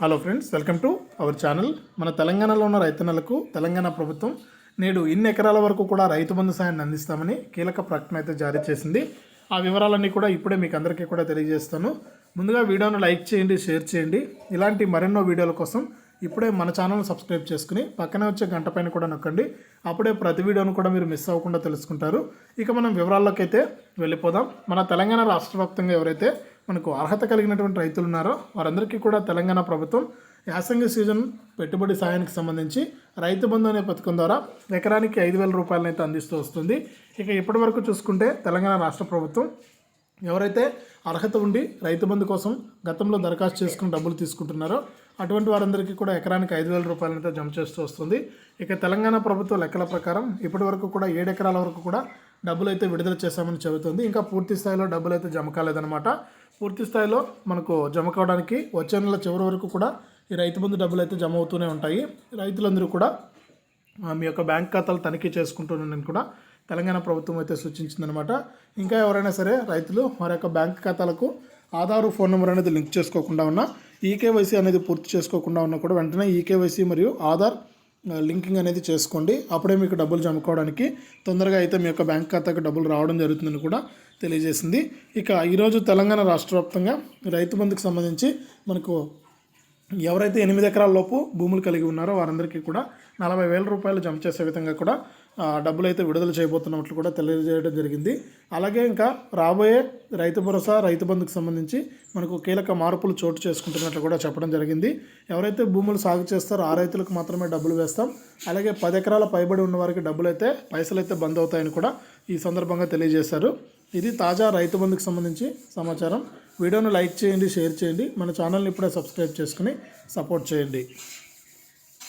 Hello friends welcome to our channel మన తెలంగాణలో ఉన్న రైతన్నలకు తెలంగాణ ప్రభుత్వం నేడు ఇన్ని ఎకరాల వరకు కూడా రైతు బంధు సాయాన్ని అందిస్తామని కీలక ప్రకటన అయితే జారీ చేసింది. ఆ వివరాలన్నీ కూడా ఇప్పుడే మీకు అందరికీ కూడా తెలియజేస్తాను. ముందుగా వీడియోను లైక్ చేయండి షేర్ చేయండి. ఇలాంటి మరెన్నో వీడియోల కోసం ఇప్పుడే మన ఛానల్ సబ్స్క్రైబ్ చేసుకుని పక్కనే వచ్చే గంట పైన కూడా నొక్కండి. అప్పుడే ప్రతి వీడియోను కూడా మీరు మిస్ అవ్వకుండా తెలుసుకుంటారు. ఇక మనం వివరాల్లోకి అయితే వెళ్ళిపోదాం. మన తెలంగాణ రాష్ట్ర వ్యాప్తంగా ఎవరైతే మనకు అర్హత కలిగినటువంటి రైతులు ఉన్నారో వారందరికీ కూడా తెలంగాణ ప్రభుత్వం యాసంగి సీజన్ పెట్టుబడి సాయానికి సంబంధించి రైతు బంధు అనే పథకం ద్వారా ఎకరానికి ఐదు వేల రూపాయలను అయితే అందిస్తూ వస్తుంది. ఇక ఇప్పటి వరకు చూసుకుంటే తెలంగాణ రాష్ట్ర ప్రభుత్వం ఎవరైతే అర్హత ఉండి రైతు బంధు కోసం గతంలో దరఖాస్తు చేసుకుని డబ్బులు తీసుకుంటున్నారో అటువంటి వారందరికీ కూడా ఎకరానికి ఐదు వేల రూపాయలనైతే జమ చేస్తూ వస్తుంది. ఇక తెలంగాణ ప్రభుత్వ లెక్కల ప్రకారం ఇప్పటి వరకు కూడా ఏడు ఎకరాల వరకు కూడా డబ్బులు అయితే విడుదల చేశామని చెబుతుంది. ఇంకా పూర్తి స్థాయిలో డబ్బులు అయితే జమ కాలేదన్నమాట. పూర్తి స్థాయిలో మనకు జమ కావడానికి వచ్చే నెల చివరి వరకు కూడా ఈ రైతు బంధు డబ్బులు అయితే జమ అవుతూనే ఉంటాయి. రైతులందరూ కూడా మీ యొక్క బ్యాంక్ ఖాతాలు తనిఖీ చేసుకుంటున్నానని కూడా తెలంగాణ ప్రభుత్వం అయితే సూచించిందనమాట. ఇంకా ఎవరైనా సరే రైతులు వారి యొక్క బ్యాంక్ ఖాతాలకు ఆధార్ ఫోన్ నెంబర్ అనేది లింక్ చేసుకోకుండా ఉన్నా ఈకేవైసీ అనేది పూర్తి చేసుకోకుండా ఉన్నా కూడా వెంటనే ఈకేవైసీ మరియు ఆధార్ లింకింగ్ అనేది చేసుకోండి. అప్పుడే మీకు డబ్బులు జమకోవడానికి తొందరగా అయితే మీ యొక్క బ్యాంక్ ఖాతాకు డబ్బులు రావడం జరుగుతుందని కూడా తెలియజేసింది. ఇక ఈరోజు తెలంగాణ రాష్ట్ర వ్యాప్తంగా రైతు బంధుకు సంబంధించి మనకు ఎవరైతే ఎనిమిది ఎకరాల లోపు భూములు కలిగి ఉన్నారో వారందరికీ కూడా నలభై వేల రూపాయలు జమ చేసే విధంగా కూడా డబ్బులు అయితే విడుదల చేయబోతున్నట్లు కూడా తెలియజేయడం జరిగింది. అలాగే ఇంకా రాబోయే రైతు భరోసా రైతు బంధుకు సంబంధించి మనకు కీలక మార్పులు చోటు చేసుకుంటున్నట్లు కూడా చెప్పడం జరిగింది. ఎవరైతే భూములు సాగు చేస్తారో ఆ రైతులకు మాత్రమే డబ్బులు వేస్తాం. అలాగే పది ఎకరాల పైబడి ఉన్న వారికి డబ్బులు అయితే పైసలు అయితే బంద్ అవుతాయని కూడా ఈ సందర్భంగా తెలియజేశారు. ఇది తాజా రైతు బంధుకు సంబంధించి సమాచారం. వీడియోను లైక్ చేయండి షేర్ చేయండి. మన ఛానల్ని ఇప్పుడే సబ్స్క్రైబ్ చేసుకుని సపోర్ట్ చేయండి.